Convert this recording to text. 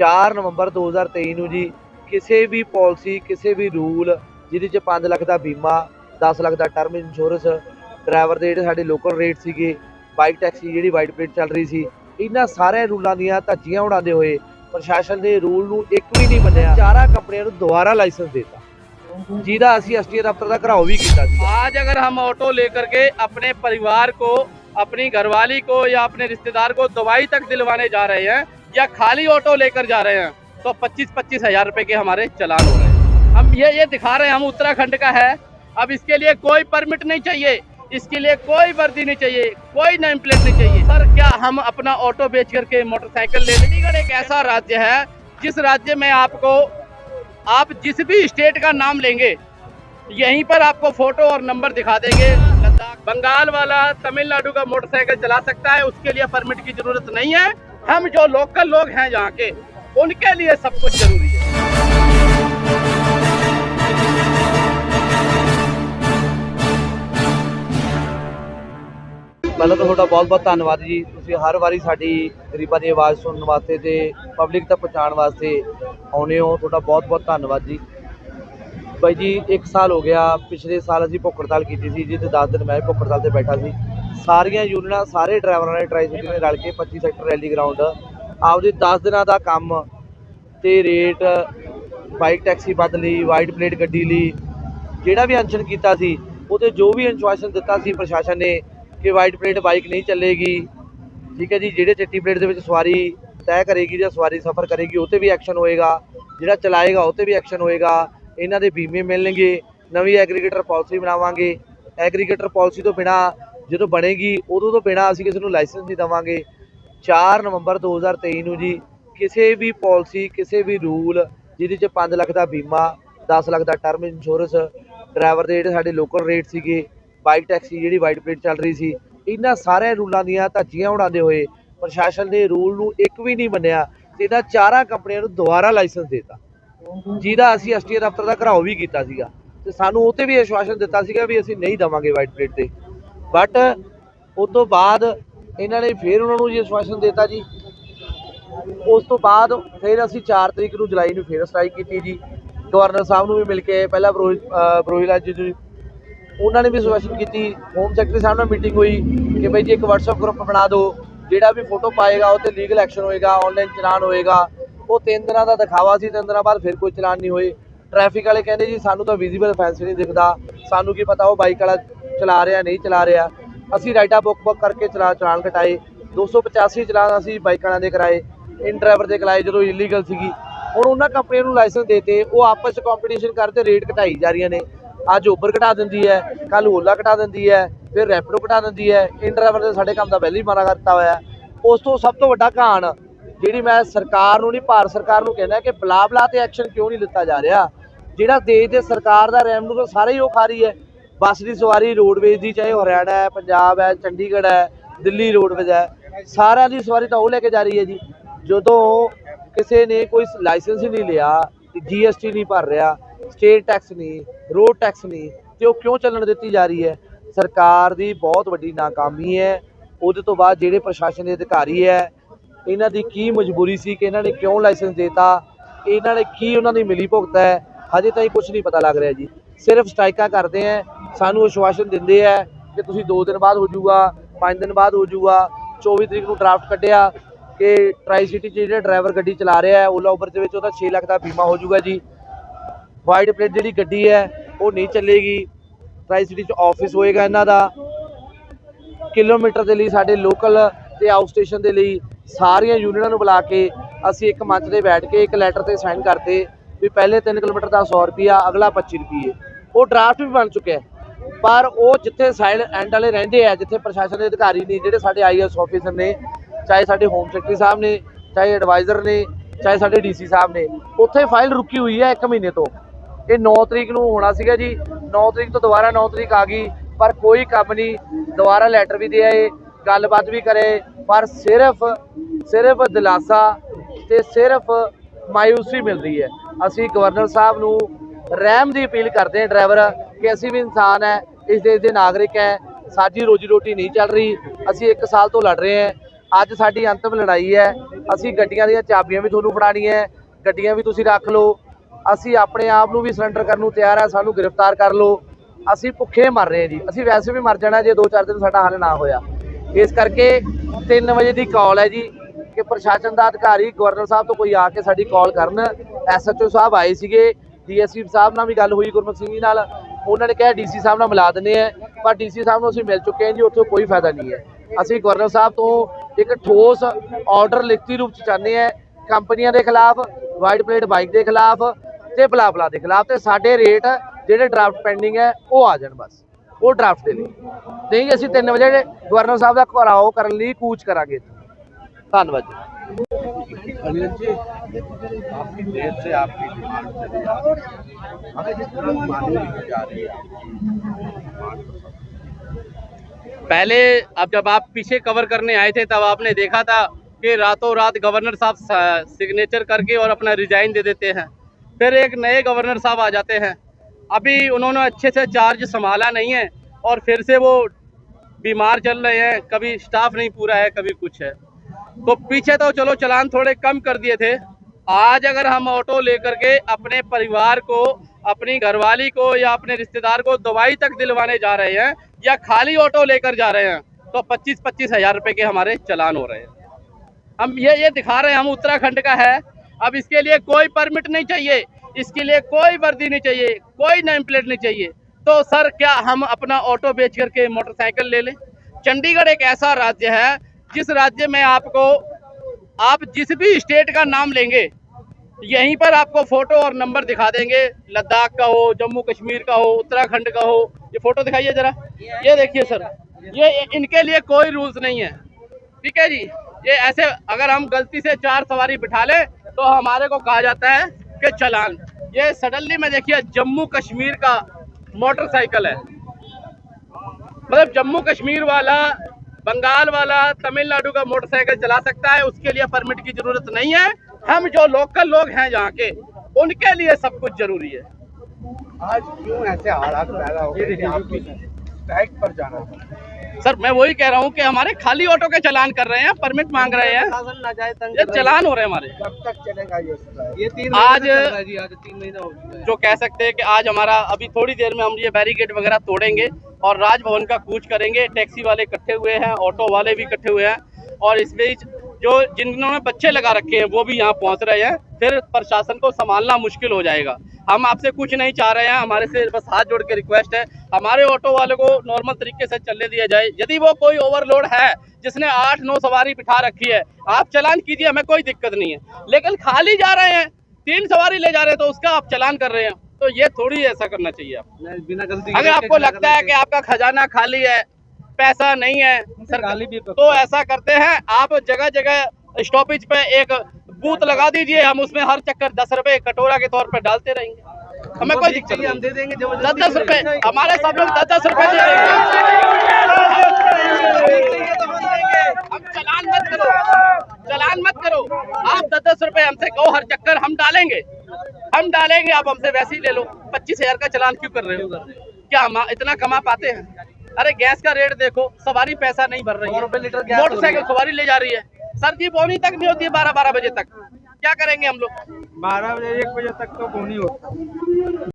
4 ਨਵੰਬਰ 2023 ਨੂੰ ਜੀ ਕਿਸੇ ਵੀ ਪਾਲਿਸੀ ਕਿਸੇ ਵੀ ਰੂਲ ਜਿਹਦੇ ਚ 5 ਲੱਖ ਦਾ ਬੀਮਾ 10 ਲੱਖ ਦਾ ਟਰਮ ਇੰਸ਼ੋਰੈਂਸ ਡਰਾਈਵਰ ਦੇ ਜਿਹੜੇ ਸਾਡੇ ਲੋਕਲ ਰੇਟ ਸੀਗੇ ਬਾਈਕ ਟੈਕਸੀ ਜਿਹੜੀ ਵਾਈਟ ਪਲੇਟ ਚੱਲ ਰਹੀ ਸੀ ਇਹਨਾਂ ਸਾਰੇ ਰੂਲਾਂ ਦੀਆਂ ਧੱਜੀਆਂ ਉਡਾਉਂਦੇ ਹੋਏ ਪ੍ਰਸ਼ਾਸਨ ਨੇ ਰੂਲ ਨੂੰ ਇੱਕ ਵੀ ਨਹੀਂ ਮੰਨਿਆ ਚਾਰਾਂ ਕੰਪਨੀਆਂ ਨੂੰ ਦੁਬਾਰਾ ਲਾਇਸੈਂਸ ਦਿੱਤਾ ਜਿਹਦਾ ਅਸੀਂ ਐਸਟੀਏ ਦਫ਼ਤਰ ਦਾ ਘਰਾਓ ਵੀ ਕੀਤਾ ਸੀ आज अगर हम ऑटो लेकर के अपने परिवार को अपनी घरवाली को या अपने रिश्तेदार को दवाई तक दिलवाने जा रहे हैं या खाली ऑटो लेकर जा रहे हैं तो 25 पच्चीस हज़ार रुपए के हमारे चलान हो रहे हैं। हम ये ये दिखा रहे हैं, हम उत्तराखंड का है। अब इसके लिए कोई परमिट नहीं चाहिए, इसके लिए कोई वर्दी नहीं चाहिए, कोई नेम प्लेट नहीं चाहिए। सर, क्या हम अपना ऑटो बेच करके मोटरसाइकिल ले चंडीगढ़ एक ऐसा राज्य है, जिस राज्य में आपको, आप जिस भी स्टेट का नाम लेंगे, यहीं पर आपको फ़ोटो और नंबर दिखा देंगे। लद्दाख बंगाल वाला तमिलनाडु का मोटरसाइकिल चला सकता है, उसके लिए परमिट की ज़रूरत नहीं है। हम जो लोकल लोग हैं यहाँ के उनके लिए सब कुछ जरूरी है ਪਹਿਲਾਂ ਤਾਂ ਤੁਹਾਡਾ ਬਹੁਤ-ਬਹੁਤ ਧੰਨਵਾਦ ਜੀ ਤੁਸੀਂ ਹਰ ਵਾਰੀ ਸਾਡੀ ਗਰੀਬਾਂ ਦੀ ਆਵਾਜ਼ ਸੁਣਨ ਵਾਸਤੇ ਤੇ ਪਬਲਿਕ ਤੱਕ ਪਹੁੰਚਾਉਣ ਵਾਸਤੇ ਆਉਨੇ ਹੋ ਤੁਹਾਡਾ ਬਹੁਤ-ਬਹੁਤ ਧੰਨਵਾਦ ਜੀ ਬਾਈ ਜੀ 1 ਸਾਲ ਹੋ ਗਿਆ ਪਿਛਲੇ ਸਾਲ ਅਸੀਂ ਭੁੱਖ ਹੜਤਾਲ ਕੀਤੀ ਸੀ ਜਿਹਦੇ 10 ਦਿਨ ਮੈਂ ਵੀ ਭੁੱਖ ਹੜਤਾਲ ਤੇ ਬੈਠਾ ਸੀ ਸਾਰੀਆਂ ਯੂਨੀਅਨਾਂ ਸਾਰੇ ਡਰਾਈਵਰਾਂ ਨੇ ਟਰਾਈ ਨੇ ਰਲ ਕੇ 25 ਸੈਕਟਰ ਰੈਲੀ ਗਰਾਊਂਡ ਆਪਦੇ 10 ਦਿਨਾਂ ਦਾ ਕੰਮ ਤੇ ਰੇਟ, ਬਾਈਕ ਟੈਕਸੀ ਬਦਲੀ ਵਾਈਟ ਪਲੇਟ ਗੱਡੀ ਲਈ, ਜਿਹੜਾ ਵੀ ਅਨਸ਼ਨ ਕੀਤਾ ਸੀ ਉਹਤੇ ਜੋ ਵੀ ਇਨਸ਼ੂਰੈਂਸ ਦਿੱਤਾ ਸੀ ਪ੍ਰਸ਼ਾਸਨ ਨੇ ਕਿ ਵਾਈਟ ਪਲੇਟ ਬਾਈਕ ਨਹੀਂ ਚੱਲੇਗੀ, ਠੀਕ ਹੈ ਜੀ, ਜਿਹੜੇ ਚਿੱਟੀ ਪਲੇਟ ਦੇ ਵਿੱਚ ਸਵਾਰੀ ਤੈਅ ਕਰੇਗੀ ਜਾਂ ਸਵਾਰੀ ਸਫ਼ਰ ਕਰੇਗੀ, ਉਹ ਤੇ ਵੀ ਐਕਸ਼ਨ ਹੋਏਗਾ, ਜਿਹੜਾ ਚਲਾਏਗਾ, ਉਹ ਤੇ ਵੀ ਐਕਸ਼ਨ ਹੋਏਗਾ, ਇਹਨਾਂ ਦੇ ਬੀਮੇ ਮਿਲਣਗੇ, ਨਵੀਂ ਐਗਰੀਗੇਟਰ ਪਾਲਿਸੀ ਬਣਾਵਾਂਗੇ। ਐਗਰੀਗੇਟਰ ਪਾਲਿਸੀ ਤੋਂ ਬਿਨਾ ਜਦੋਂ ਬਣੇਗੀ, ਉਦੋਂ ਤੋਂ ਬਿਨਾ ਅਸੀਂ ਕਿਸੇ ਨੂੰ ਲਾਇਸੈਂਸ ਨਹੀਂ ਦੇਵਾਂਗੇ। 4 ਨਵੰਬਰ 2023 ਨੂੰ ਜੀ, ਕਿਸੇ ਵੀ ਪਾਲਿਸੀ ਕਿਸੇ ਵੀ ਰੂਲ ਜਿਹਦੇ ਚ 5 ਲੱਖ ਦਾ ਬੀਮਾ 10 ਲੱਖ ਦਾ ਟਰਮ ਇੰਸ਼ੋਰੈਂਸ ਡਰਾਈਵਰ ਦੇ ਜਿਹੜੇ ਸਾਡੇ ਲੋਕਲ ਰੇਟ ਸੀਗੇ ਬਾਈਕ ਟੈਕਸੀ ਜਿਹੜੀ ਵਾਈਟ ਪਲੇਟ ਚੱਲ ਰਹੀ ਸੀ, ਇਹਨਾਂ ਸਾਰੇ ਰੂਲਾਂ ਦੀਆਂ ਧੱਜੀਆਂ ਉਡਾਉਂਦੇ ਹੋਏ ਪ੍ਰਸ਼ਾਸਨ ਨੇ ਰੂਲ ਨੂੰ ਇੱਕ ਵੀ ਨਹੀਂ ਮੰਨਿਆ ਤੇ ਇਹਨਾਂ ਚਾਰਾਂ ਕੰਪਨੀਆਂ ਨੂੰ ਦੁਬਾਰਾ ਲਾਇਸੈਂਸ ਦਿੱਤਾ। ਜਿਹਦਾ ਅਸੀਂ ਐਸਟੀਏ ਦਫ਼ਤਰ ਦਾ ਘਰਾਓ ਵੀ ਕੀਤਾ ਸੀਗਾ ਤੇ ਸਾਨੂੰ ਉਹ ਤੇ ਵੀ ਆਸ਼ਵਾਸਨ ਦਿੱਤਾ ਸੀਗਾ ਵੀ ਅਸੀਂ ਨਹੀਂ ਦਵਾਂਗੇ ਵਾਈਟ ਪਲੇਟ ਤੇ। ਬਟ ਉਸ ਤੋਂ ਬਾਅਦ ਇਹਨਾਂ ਨੇ ਫੇਰ ਉਹਨਾਂ ਨੂੰ ਜੀ ਆਸ਼ਵਾਸਨ ਦਿੱਤਾ ਜੀ। ਉਸ ਤੋਂ ਬਾਅਦ ਫਿਰ ਅਸੀਂ 4 ਤਰੀਕ ਨੂੰ ਜੁਲਾਈ ਨੂੰ ਫੇਰ ਸਟ੍ਰਾਈਕ ਕੀਤੀ ਜੀ। ਗਵਰਨਰ ਸਾਹਿਬ ਨੂੰ ਵੀ ਮਿਲ ਕੇ ਪਹਿਲਾਂ ਬਰੋਹਿਤ ਅਹ ਬਰੋਹਿਤ ਜੀ ਨੂੰ ਉਹਨਾਂ ਨੇ ਵੀ ਸੁਜੈਸ਼ਨ ਕੀਤੀ। ਹੋਮ ਸੈਕਟਰੀ ਸਾਹਿਬ ਨਾਲ ਮੀਟਿੰਗ ਹੋਈ ਕਿ ਬਈ ਜੀ ਇੱਕ WhatsApp ਗਰੁੱਪ ਬਣਾ ਦਿਓ। ਜਿਹੜਾ ਵੀ ਫੋਟੋ ਪਾਏਗਾ, ਉਹ ਤੇ ਲੀਗਲ ਐਕਸ਼ਨ ਹੋਏਗਾ ਆਨਲਾਈਨ ਚਲਾਨ ਹੋਏਗਾ। ਉਹ ਤਿੰਨ ਦਿਨਾਂ ਦਾ ਦਿਖਾਵਾ ਸੀ, ਤਿੰਨ ਦਿਨਾਂ ਬਾਅਦ ਫਿਰ ਕੋਈ ਚਲਾਨ ਨਹੀਂ ਹੋਏ। ਟ੍ਰੈਫਿਕ ਵਾਲੇ ਕਹਿੰਦੇ ਜੀ, ਸਾਨੂੰ ਤਾਂ ਵਿਜ਼ੀਬਲ ਫੈਂਸ ਨਹੀਂ ਦਿਖਦਾ। ਸਾਨੂੰ ਕੀ ਪਤਾ ਉਹ ਬਾਈਕ ਵਾਲਾ ਚਲਾ ਰਿਹਾ, ਨਹੀਂ ਚਲਾ ਰਿਹਾ। ਅਸੀਂ ਰਾਈਟਾ ਬੁੱਕ ਬੁੱਕ ਕਰਕੇ ਚਲਾ, ਚਲਾਨ ਕਟਾਏ। 285 ਚਲਾਨ ਅਸੀਂ ਬਾਈਕਾਂ ਦੇ ਕਰਾਏ। ਇਨ ਡਰਾਈਵਰ ਦੇ ਕਰਾਏ ਜਦੋਂ ਇਲੀਗਲ ਸੀਗੀ। ਹੁਣ ਉਹਨਾਂ ਕੰਪਨੀਆਂ ਨੂੰ ਲਾਇਸੈਂਸ ਦੇਤੇ। ਉਹ ਆਪਸ ਵਿੱਚ ਕੰਪੀਟੀਸ਼ਨ ਕਰਦੇ ਰੇਟ ਘਟਾਈ ਜਾ ਰਹੀਆਂ ਨੇ। ਅੱਜ ਉਬਰ ਘਟਾ ਦਿੰਦੀ ਹੈ ਕੱਲ ਓਲਾ ਘਟਾ ਦਿੰਦੀ ਹੈ, ਫਿਰ ਰੈਪਿਡੋ ਘਟਾ ਦਿੰਦੀ ਹੈ। ਇਨ ਡਰਾਈਵਰ ਨੇ ਸਾਡੇ ਕੰਮ ਦਾ ਪਹਿਲਾਂ ਹੀ ਮਾਰਾ ਕਰਤਾ ਹੋਇਆ। ਉਸ ਤੋਂ ਸਭ ਤੋਂ ਵੱਡਾ ਕਹਾਣ ਜਿਹੜੀ ਮੈਂ ਸਰਕਾਰ ਨੂੰ ਨਹੀਂ, ਭਾਰਤ ਸਰਕਾਰ ਨੂੰ ਕਹਿੰਦਾ ਕਿ ਬਲਾ ਬਲਾ ਤੇ ਐਕਸ਼ਨ ਕਿਉਂ ਨਹੀਂ ਲਿੱਤਾ ਜਾ ਰਿਹਾ? ਜਿਹੜਾ ਦੇਸ਼ ਦੇ ਸਰਕਾਰ ਦਾ ਰੈਵਨਿਊ ਤਾਂ ਸਾਰੇ ਹੀ ਉਹ ਖਾ ਰਹੀ ਹੈ। ਬੱਸ ਦੀ ਸਵਾਰੀ ਰੋਡਵੇਜ਼ ਦੀ, ਚਾਹੇ ਹਰਿਆਣਾ ਹੈ, ਪੰਜਾਬ ਹੈ, ਚੰਡੀਗੜ੍ਹ ਹੈ, ਦਿੱਲੀ ਰੋਡਵੇਜ਼ ਹੈ, ਸਾਰਿਆਂ ਦੀ ਸਵਾਰੀ ਤਾਂ ਉਹ ਲੈ ਕੇ ਜਾ ਰਹੀ ਹੈ ਜੀ। ਜਦੋਂ ਕਿਸੇ ਨੇ ਕੋਈ ਲਾਇਸੈਂਸ ਹੀ ਨਹੀਂ ਲਿਆ ਜੀਐਸਟੀ ਨਹੀਂ ਭਰ ਰਿਹਾ, ਸਟੇਟ ਟੈਕਸ ਨਹੀਂ, ਰੋਡ ਟੈਕਸ ਨਹੀਂ, ਤੇ ਉਹ ਕਿਉਂ ਚੱਲਣ ਦਿੱਤੀ ਜਾ ਰਹੀ ਹੈ? ਸਰਕਾਰ ਦੀ ਬਹੁਤ ਵੱਡੀ ਨਾਕਾਮੀ ਹੈ। ਉਹਦੇ ਤੋਂ ਬਾਅਦ ਜਿਹੜੇ ਪ੍ਰਸ਼ਾਸਨ ਦੇ ਅਧਿਕਾਰੀ ਹੈ, ਇਹਨਾਂ ਦੀ ਕੀ ਮਜਬੂਰੀ ਸੀ ਕਿ ਇਹਨਾਂ ਨੇ ਕਿਉਂ ਲਾਇਸੈਂਸ ਦੇਤਾ? ਇਹਨਾਂ ਨੇ ਕੀ ਉਹਨਾਂ ਦੀ ਮਿਲੀ ਭੁਗਤ ਹੈ? ਹਜੇ ਤਾਈਂ ਕੁਝ ਨਹੀਂ ਪਤਾ ਲੱਗ ਰਿਹਾ ਜੀ। ਸਿਰਫ ਸਟ੍ਰਾਈਕਾਂ ਕਰਦੇ ਹੈ ਸਾਨੂੰ ਅਸ਼ਵਾਸਨ ਦਿੰਦੇ ਹੈ ਕਿ ਤੁਸੀਂ 2 ਦਿਨ ਬਾਅਦ ਹੋ ਜਾਊਗਾ 5 ਦਿਨ ਬਾਅਦ ਹੋ ਜਾਊਗਾ 24 ਤਰੀਕ ਨੂੰ ਡਰਾਫਟ ਕੱਢਿਆ ਕਿ ਟਰਾਈ ਸਿਟੀ 'ਚ ਜਿਹੜਾ ਡਰਾਈਵਰ ਗੱਡੀ ਚਲਾ ਰਿਹਾ ਹੈ, ਓਲਾ ਉਬਰ ਦੇ ਵਿੱਚ ਉਹਦਾ 6 ਲੱਖ ਦਾ ਬੀਮਾ ਹੋ ਜਾਊਗਾ ਜੀ। ਵਾਈਡ ਪਲੇਟ ਜਿਹੜੀ ਗੱਡੀ ਹੈ, ਉਹ ਨਹੀਂ ਚੱਲੇਗੀ। ਟਰਾਈ ਸਿਟੀ 'ਚ ਆਫਿਸ ਹੋਏਗਾ ਇਹਨਾਂ ਦਾ। ਕਿਲੋਮੀਟਰ ਦੇ ਲਈ ਸਾਡੇ ਲੋਕਲ ਤੇ ਆਊਟ ਸਟੇਸ਼ਨ ਦੇ ਲਈ ਸਾਰੀਆਂ ਯੂਨੀਅਨਾਂ ਨੂੰ ਬੁਲਾ ਕੇ ਅਸੀਂ ਇੱਕ ਮੰਚ ਤੇ ਬੈਠ ਕੇ ਇੱਕ ਲੈਟਰ ਤੇ ਸਾਈਨ ਕਰਤੇ ਵੀ ਪਹਿਲੇ 3 ਕਿਲੋਮੀਟਰ ਦਾ 100 ਰੁਪਿਆ ਅਗਲਾ 25 ਰੁਪਏ ਉਹ ਡਰਾਫਟ ਵੀ ਬਣ ਚੁੱਕਿਆ ਹੈ। ਪਰ ਉਹ ਜਿੱਥੇ ਸਾਈਡ ਐਂਡ ਵਾਲੇ ਰਹਿੰਦੇ ਆ, ਜਿੱਥੇ ਪ੍ਰਸ਼ਾਸਨ ਦੇ ਅਧਿਕਾਰੀ ਨੇ, ਜਿਹੜੇ ਸਾਡੇ ਆਈਐਸ ਆਫੀਸਰ ਨੇ, ਚਾਹੇ ਸਾਡੇ ਹੋਮ ਸੈਕਟਰੀ ਸਾਹਿਬ ਨੇ, ਚਾਹੇ ਐਡਵਾਈਜ਼ਰ ਨੇ, ਚਾਹੇ ਸਾਡੇ ਡੀਸੀ ਸਾਹਿਬ ਨੇ, ਉੱਥੇ ਫਾਈਲ ਰੁਕੀ ਹੋਈ ਹੈ 1 ਮਹੀਨੇ ਤੋਂ। ਇਹ 9 ਤਰੀਕ ਨੂੰ ਹੋਣਾ ਸੀਗਾ ਜੀ। 9 ਤਰੀਕ ਤੋਂ ਦੁਬਾਰਾ 9 ਤਰੀਕ ਆ ਗਈ, ਪਰ ਕੋਈ ਕੰਮ ਨਹੀਂ। ਦੁਬਾਰਾ ਲੈਟਰ ਵੀ ਦੇ ਆਏ, ਗੱਲਬਾਤ ਵੀ ਕਰੇ, ਪਰ ਸਿਰਫ ਸਿਰਫ ਦਿਲਾਸਾ ਤੇ ਸਿਰਫ ਮਾਇੂਸੀ ਰਹੀ ਹੈ। ਅਸੀਂ ਗਵਰਨਰ ਸਾਹਿਬ ਨੂੰ ਰਹਿਮ ਦੀ ਅਪੀਲ ਕਰਦੇ ਹਾਂ, ਡਰਾਈਵਰ, ਕਿ ਅਸੀਂ ਵੀ ਇਨਸਾਨ ਹੈ ਇਸ ਦੇਸ਼ ਦੇ ਨਾਗਰਿਕ ਹੈ। ਸਾਡੀ ਰੋਜੀ ਰੋਟੀ ਨਹੀਂ ਚੱਲ ਰਹੀ। ਅਸੀਂ 1 ਸਾਲ ਤੋਂ ਲੜ ਰਹੇ ਹਾਂ। ਅੱਜ ਸਾਡੀ ਅੰਤਮ ਲੜਾਈ ਹੈ। ਅਸੀਂ ਗੱਡੀਆਂ ਦੀਆਂ ਚਾਬੀਆਂ ਵੀ ਤੁਹਾਨੂੰ ਫੜਾਣੀਆਂ ਹੈ। ਗੱਡੀਆਂ ਵੀ ਤੁਸੀਂ ਰੱਖ ਲਓ। ਅਸੀਂ ਆਪਣੇ ਆਪ ਨੂੰ ਵੀ ਸਰੈਂਡਰ ਕਰਨ ਨੂੰ ਤਿਆਰ ਹੈ। ਸਾਨੂੰ ਗ੍ਰਿਫਤਾਰ ਕਰ ਲਓ। ਅਸੀਂ ਭੁੱਖੇ ਮਰ ਰਹੇ ਹਾਂ ਜੀ। ਅਸੀਂ ਵੈਸੇ ਵੀ ਮਰ ਜਾਣਾ ਜੇ 2-4 ਦਿਨ ਸਾਡਾ ਹੱਲ ਨਾ ਹੋਇਆ। ਇਸ ਕਰਕੇ 3 ਵਜੇ ਦੀ ਕਾਲ ਹੈ ਜੀ ਕਿ ਪ੍ਰਸ਼ਾਸਨ ਦਾ ਅਧਿਕਾਰੀ, ਗਵਰਨਰ ਸਾਹਿਬ ਤੋਂ ਕੋਈ ਆ ਕੇ ਸਾਡੀ ਕਾਲ ਕਰਨ। ਐਸਐਚਓ ਸਾਹਿਬ ਆਏ ਸੀਗੇ। ਡੀਐਸਪੀ ਸਾਹਿਬ ਨਾਲ ਵੀ ਗੱਲ ਹੋਈ, ਗੁਰਮੁਖ ਸਿੰਘ ਜੀ ਨਾਲ। ਉਹਨਾਂ ਨੇ ਕਿਹਾ ਡੀਸੀ ਸਾਹਿਬ ਨਾਲ ਮਿਲਾ ਦਿੰਦੇ ਆ, ਪਰ ਡੀਸੀ ਸਾਹਿਬ ਨੂੰ ਅਸੀਂ ਮਿਲ ਚੁੱਕੇ ਹਾਂ ਜੀ, ਉੱਥੋਂ ਕੋਈ ਫਾਇਦਾ ਨਹੀਂ ਹੈ। ਅਸੀਂ ਗਵਰਨਰ ਸਾਹਿਬ ਤੋਂ ਇੱਕ ਠੋਸ ਆਰਡਰ ਲਿਖਤੀ ਰੂਪ ਚ ਚਾਹੁੰਦੇ ਆ ਕੰਪਨੀਆਂ ਦੇ ਖਿਲਾਫ ਵਾਈਟ ਪਲੇਟ ਬਾਈਕ ਦੇ ਖਿਲਾਫ ਤੇ ਬਲਾ ਬਲਾ ਦੇ ਖਿਲਾਫ ਤੇ ਸਾਡੇ ਰੇਟ ਜਿਹੜੇ ਡਰਾਫਟ ਪੈਂਡਿੰਗ ਹੈ, ਉਹ ਆ ਜਾਣ ਬਸ। ਉਹ ਡਰਾਫਟ ਦੇ ਲਈ। ਨਹੀਂ, ਅਸੀਂ 3 ਵਜੇ ਗਵਰਨਰ ਸਾਹਿਬ ਦਾ ਘਰਾਓ ਕਰਨ ਲਈ ਕੂਚ ਕਰਾਂਗੇ। ਧੰਨਵਾਦ ਜੀ। जी काफ़ी देर से आपकी डिमांड रही है। हमें जिस तरह जा रही है, पहले अब जब आप पीछे कवर करने आए थे, तब आपने देखा था कि रातों रात गवर्नर साहब सिग्नेचर करके और अपना रिजाइन दे देते हैं। फिर एक नए गवर्नर साहब आ जाते हैं। अभी उन्होंने अच्छे से चार्ज संभाला नहीं है और फिर से वो बीमार चल रहे हैं। कभी स्टाफ नहीं पूरा है, कभी कुछ है। तो पीछे तो चलो चलान थोड़े कम कर दिए थे। आज अगर हम ऑटो लेकर के अपने परिवार को, अपनी घरवाली को या अपने रिश्तेदार को दवाई तक दिलवाने जा रहे हैं या खाली ऑटो लेकर जा रहे हैं तो पच्चीस पच्चीस हज़ार रुपए के हमारे चलान हो रहे हैं। हम ये ये दिखा रहे हैं, हम उत्तराखंड का है। अब इसके लिए कोई परमिट नहीं चाहिए, इसके लिए कोई वर्दी नहीं चाहिए, कोई नेम प्लेट नहीं चाहिए। तो सर, क्या हम अपना ऑटो बेच करके मोटरसाइकिल ले लें? चंडीगढ़ एक ऐसा राज्य है जिस राज्य में आपको, आप जिस भी स्टेट का नाम लेंगे, यहीं पर आपको फ़ोटो और नंबर दिखा देंगे। लद्दाख का हो, जम्मू कश्मीर का हो, उत्तराखंड का हो। ये फ़ोटो दिखाइए जरा। ये देखिए सर, ये इनके लिए कोई रूल्स नहीं है। ठीक है जी? ये ऐसे अगर हम गलती से चार सवारी बिठा लें तो हमारे को कहा जाता है कि चलान। ये सडनली में देखिए, जम्मू कश्मीर का मोटरसाइकिल है। मतलब जम्मू कश्मीर वाला बंगाल वाला तमिलनाडु का मोटरसाइकिल चला सकता है, उसके लिए परमिट की ज़रूरत नहीं है। हम जो लोकल लोग हैं यहाँ के, उनके लिए सब कुछ ज़रूरी है। आज क्यों ऐसे हालात पैदा हो गए कि पर जाना था। सर मैं वही कह रहा हूँ कि हमारे खाली ऑटो के चलान कर रहे हैं परमिट मांग रहे हैं। ये चलान हो रहे हैं हमारे। कब तक चलेगा ये ये तीन आज जी आज तीन महीना हो चुका जो कह सकते हैं कि आज हमारा अभी थोड़ी देर में हम ये बैरिकेड वगैरह तोड़ेंगे और राजभवन का कूच करेंगे। टैक्सी वाले इकट्ठे हुए हैं ऑटो वाले भी इकट्ठे हुए हैं और इस बीच जो जिन्होंने बच्चे लगा रखे हैं वो भी यहाँ पहुँच रहे हैं। फिर प्रशासन को संभालना मुश्किल हो जाएगा। हम आपसे कुछ नहीं चाह रहे हैं हमारे से बस हाथ जोड़ के रिक्वेस्ट है हमारे ऑटो वाले को नॉर्मल तरीके से चलने दिया जाए। यदि वो कोई ओवरलोड है जिसने आठ नौ सवारी बिठा रखी है आप चलान कीजिए हमें कोई दिक्कत नहीं है। लेकिन खाली जा रहे हैं तीन सवारी ले जा रहे हैं तो उसका आप चलान कर रहे हैं। तो ये थोड़ी ऐसा करना चाहिए आप बिना गलती अगर आपको लगता है कि आपका खजाना खाली है पैसा नहीं है सरकार तो ऐसा करते हैं आप जगह जगह स्टॉपेज पे एक बूथ लगा दीजिए हम उसमें हर चक्कर दस रुपए कटोरा के तौर पर डालते रहेंगे। हमें कोई दिक्कत नहीं। हम दे देंगे दस दस रुपए हमारे सब लोग दस दस रुपए दे देंगे हम चलान मत करो। चलान मत करो। आप दस दस रुपए हमसे कहो हर चक्कर हम डालेंगे। हम डालेंगे आप हमसे वैसे ही ले लो। पच्चीस हज़ार का चलान क्यों कर रहे हो? क्या हम इतना कमा पाते हैं? अरे गैस का रेट देखो सवारी पैसा नहीं भर रही है। मोटरसाइकिल सवारी ले जा रही है। सर जी पौनी तक नहीं होती है बारह बारह बजे तक क्या करेंगे हम लोग बारह बजे एक बजे तक तो कौन ही होता